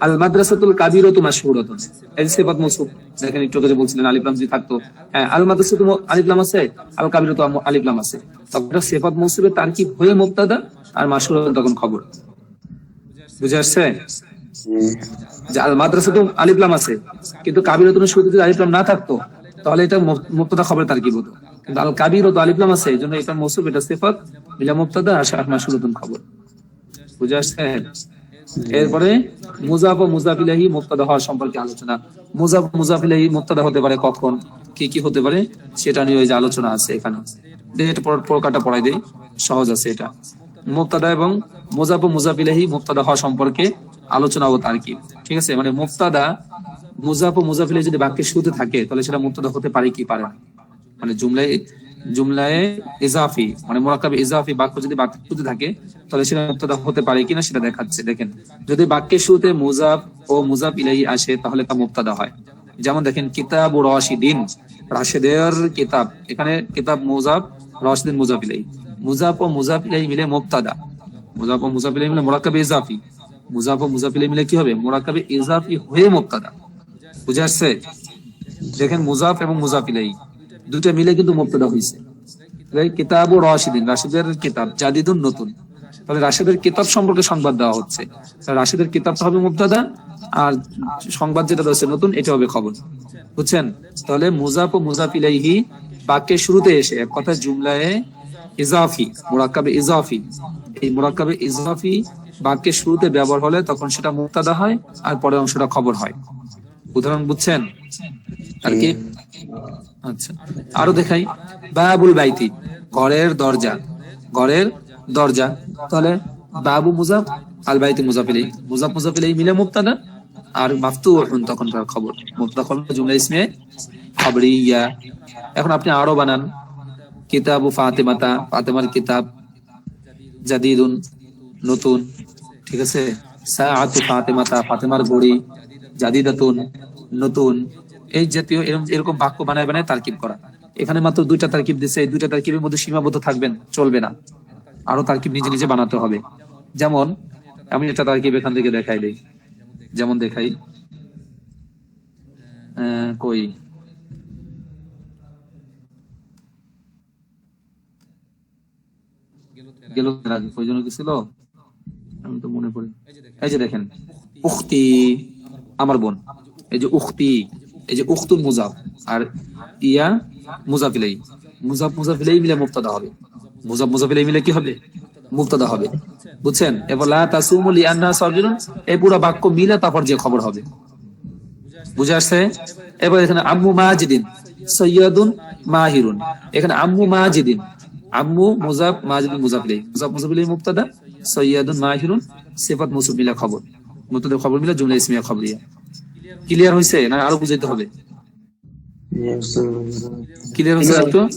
আল মাদ্রাসাতুল যে সিফাত মৌসুফ দেখেন একটু আগে বলছিলেন আলিফ লাম যদি থাকতো। হ্যাঁ আল মাদ্রাসাতু ম- আলিফ লাম আছে আল কাবিরতু আম- আলিফ লাম আছে। তখন মৌসুফের তারকিব হয়ে মুবতাদা আর তখন খবর? বুঝে আসছে? যে আল মাদ্রাসাতু আলিফ লাম আছে, কিন্তু কাবিরতুনের শুরুতে যদি আলিফ লাম না থাকতো, তাহলে এটা মুব- খবর তার কি হতো কিন্তু আল কাবিরতু আলিফ লাম আছে এই জন্য এটা মৌসুফ এটা সিফাত মিলা মুবতাদা আর মাশহুরাতুন খবর। বুঝে আসছে? এরপরে মুজাফ ও মুজাফিলাহি মুক্তাদা হওয়ার সম্পর্কে আলোচনা। মুজাফ মুজাফিলাহি মুক্তাদা হতে পারে কখন, কি কি হতে পারে, সেটা নিয়ে ওই যে আলোচনা আছে এখানে। এটা পর- প্রকারটা পড়াই দেই, সহজ আছে এটা। মুক্তাদা এবং মুজাফ ও মুজাফিলাহি মুক্তাদা হওয়া সম্পর্কে আলোচনা ও তার কি ঠিক আছে? মানে মুক্তাদা মুজাফ ও মুজাফিলাহি যদি বাক্যের শুরুতে থাকে, তাহলে সেটা মুক্তাদা হতে পারে কি পারে না? মানে জুমলায় জুমলায় ইজাফি মানে মোরাক্কাবে ইজাফি বাক্য যদি বাক্যের শুরুতে থাকে, তাহলে সেটা মুক্তাদা হতে পারে কিনা সেটা দেখাচ্ছে। দেখেন, যদি বাক্যের শুরুতে মুজাফ ও মুজাফ ইলাহি আসে, তাহলে তা মুক্তাদা হয়। যেমন দেখেন কিতাব ও রশিদিন, রাশেদের কিতাব। এখানে কিতাব মুজাফ, রশিদিন, মুজাফ ইলাহি মুজাফ ও মুজাফ ইলাহি মিলে মুক্তাদা। মুজাফ ও মুজাফ ইলাহি মিলে মোরাক্কাবে ইজাফি। মুজাফ ও মুজাফ ইলাহি মিলে কি হবে? মোরাক্কাবে ইজাফি হয়ে মুক্তাদা। বুঝে আসছে? দেখেন, মুজাফ এবং মুজাফ ইলাহি দুটো মিলে কিন্তু মুক্তদা হয়েছে কিতাব ও রাশিদিন, রাশিদের কিতাব, জাদিদুন নতুন। তাহলে রাশিদের কিতাব সম্পর্কে সংবাদ দেওয়া হচ্ছে। রাশিদের কিতাবটা হবে মুক্তাদা আর সংবাদ যেটা রয়েছে নতুন, এটা হবে খবর। বুঝছেন? তাহলে মুজাফ ও মুজাফ ইলাইহি বাক্যের শুরুতে এসে এক কথা জুমলায় ইজাফি, মুরাক্কাবে ইজাফি। এই মুরাক্কাবে ইজাফি বাক্যের শুরুতে ব্যবহার হলে তখন সেটা মুক্তাদা হয়, আর পরের অংশটা খবর হয়। উদাহরণ বুঝছেন? আর কি? আচ্ছা। আরও দেখাই। বাবুল বাইতি, ঘরের দরজা। ঘরের দরজা। তাহলে বাবু মুজাফ আল বাইতি মুজাফিলাই মুজাফ মুজাফিলাই মিলে মুক্তাদা আর মাফতু তখনকার খবর। মুক্তা খবর জুমলা ইসমে খবরিয়া। এখন আপনি আরও বানান। কিতাব ও ফাতেমাতা, ফাতেমার কিতাব। জাদিদুন, নতুন। ঠিক আছে? সাআতু ফাতেমাতা, ফাতেমার গড়ি। জাদিদাতুন, নতুন। এই জাতীয় এরকম এরকম বাক্য বানায় বানায় তারকিব করা। এখানে মাত্র দুইটা তারকিব দিচ্ছে এই দুইটা তারকিবের মধ্যে সীমাবদ্ধ থাকবেন, চলবে না। আরও তারকিব নিজে নিজে বানাতে হবে। যেমন, আমি একটা তারকিব এখান থেকে দেখাই দিই। যেমন দেখাই কই? আমি তো মনে দেখেন, উখতি, আমার বোন। এই যে উখতি। এই যে উখতুল মুজাফ আর ইয়া মুজাফিলাই মুজাফ মুজাফিলাই মিলে মুক্তাদা হবে। মুজাফ মুজাফিলাই মিলে কি হবে? মুক্তাদা হবে। বুঝছেন? এবার লা তাসুমু লিআন্না সাবিরুন এই পুরো বাক্য মিলে তারপর যে খবর হবে। বুঝে আসছে? এবার এখানে আম্মু মাজিদিন, সৈয়দুন মাহিরুন। এখানে আম্মু মাজিদিন, আম্মু মুজাফ মাজিদিন মুজাফিলাই। মুজাফ মুজাফিলাই মুক্তাদা সৈয়দুন মাহিরুন, সিফাত মুসুফ মিলা খবর। মুক্তাদা খবর মিলা জুমলা ইসমিয়া খবরিয়া। ক্লিয়ার হয়েছে না আরও বুঝাইতে হবে? ক্লিয়ার হয়েছে একটু?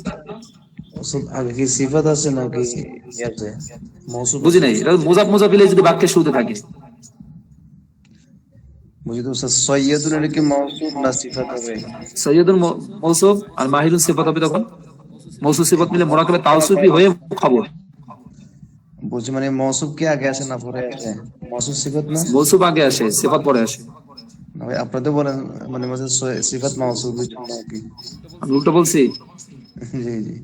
আগে কি সিফাত আছে নাকি বুঝি নাই। মুজাফ মুজাফিলাই যদি বাক্যের শুরুতে থাকে। বুঝি তো সৈয়দুল এটা কি মৌসুফ না সিফাত হবে? সৈয়দুল মৌ- মৌসুফ আর মাহিরুন সিফাত হবে তখন? মৌসুফ সিফাত মিলে মোরাকাবে তাওসুফি হয়ে খবর। মানে মৌসুফ কি আগে আসে না পরে আসে? মৌসুফ সিফাত না? মৌসুফ আগে আসে সিফাত পরে আসে। ভাই আপনাদের বলেন মানে মাঝে সিফাত উল্টো বলছি? জি জি।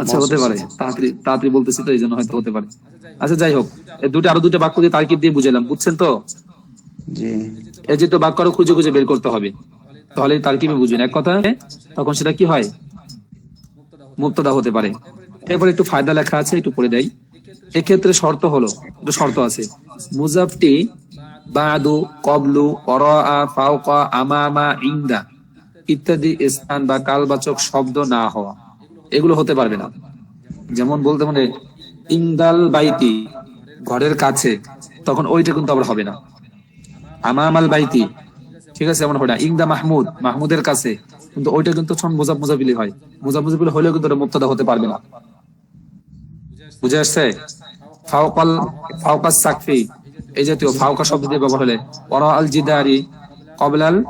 আচ্ছা হতে পারে। তাড়াতাড়ি তাড়াতাড়ি বলতেছি তো এই জন্য হয়তো হতে পারে। আচ্ছা যাই হোক এই দুটো আরও দুটো বাক্য দিয়ে তারকিব দিয়ে বুঝালাম বুঝছেন তো? জি। এই যে তো বাক্য আরও খুঁজে খুঁজে বের করতে হবে তাহলে তারকিবে বুঝবেন। এক কথা তখন সেটা কি হয়? মুক্তদা হতে পারে। এরপর একটু ফায়দা লেখা আছে একটু পড়ে দেয় এক্ষেত্রে শর্ত হলো একটু শর্ত আছে। মুজাফটি বাদু, কবলু অরা ফাওকা, আমামা, ইন্দা ইত্যাদি স্থান বা কালবাচক শব্দ না হওয়া। এগুলো হতে পারবে না। যেমন বলতে মানে ইন্দাল বাইতি, ঘরের কাছে, তখন ওইটা কিন্তু আবার হবে না। আমামাল বাইতি, ঠিক আছে, এমন হয় না। ইংদা মাহমুদ, মাহমুদের কাছে, কিন্তু ওইটা কিন্তু ছন মোজাব মোজাবিলি হয়। মোজাব মোজাবিলি হলেও কিন্তু ওটা মুক্তদা হতে পারবে না। বুঝে আসছে? ফাওকাল, ফাওকাস সাকফি এই জাতীয় ফাওকা শব্দ দিয়ে ব্যবহার হলে ওরা আল জিদারি কবলাল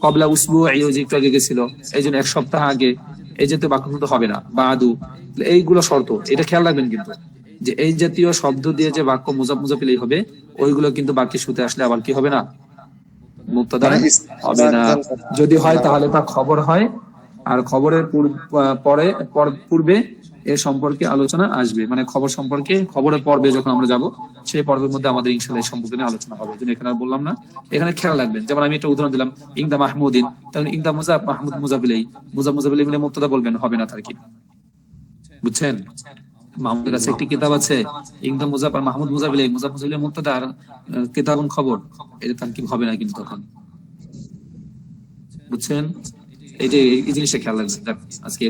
কবলা উসবু একটু আগে গেছিল। এই জন্য এক সপ্তাহ আগে এই জাতীয় বাক্য কিন্তু হবে না বা আদু এইগুলো শর্ত এটা খেয়াল রাখবেন কিন্তু। যে এই জাতীয় শব্দ দিয়ে যে বাক্য মুজাব মুজাফিলেই হবে ওইগুলো কিন্তু বাক্যে শুতে আসলে আবার কি হবে না? মুক্তাদা মানে হবে না। যদি হয় তাহলে তা খবর হয় আর খবরের পূর্ব- পরে পর- পূর্বে এর সম্পর্কে আলোচনা আসবে। মানে খবর সম্পর্কে, খবরের পর্বে যখন আমরা যাব, সেই পর্বের মধ্যে আমাদের ইনশাল্লাহ সম্পর্কে আলোচনা হবে। যেন এখানে বললাম না, এখানে খেয়াল রাখবেন, যেমন আমি একটা উদাহরণ দিলাম, ইংদা মাহমুদিন। তাহলে ইংদা মুজাব, মাহমুদ মুজাবিলাই, মুজাব মুজাবিলাই মিলে মুক্তদা বলবেন, হবে না তার কি? বুঝছেন? মাহমুদের কাছে একটি কিতাব আছে, ইংদা মুজাব আর মাহমুদ মুজাবিলাই, মুজাব মুজাবিলাই মুক্তদা আর কিতাব খবর। এটা তার কি হবে না কিন্তু তখন। বুঝছেন? এই যে, এই জিনিসটা খেয়াল রাখবেন। আজকে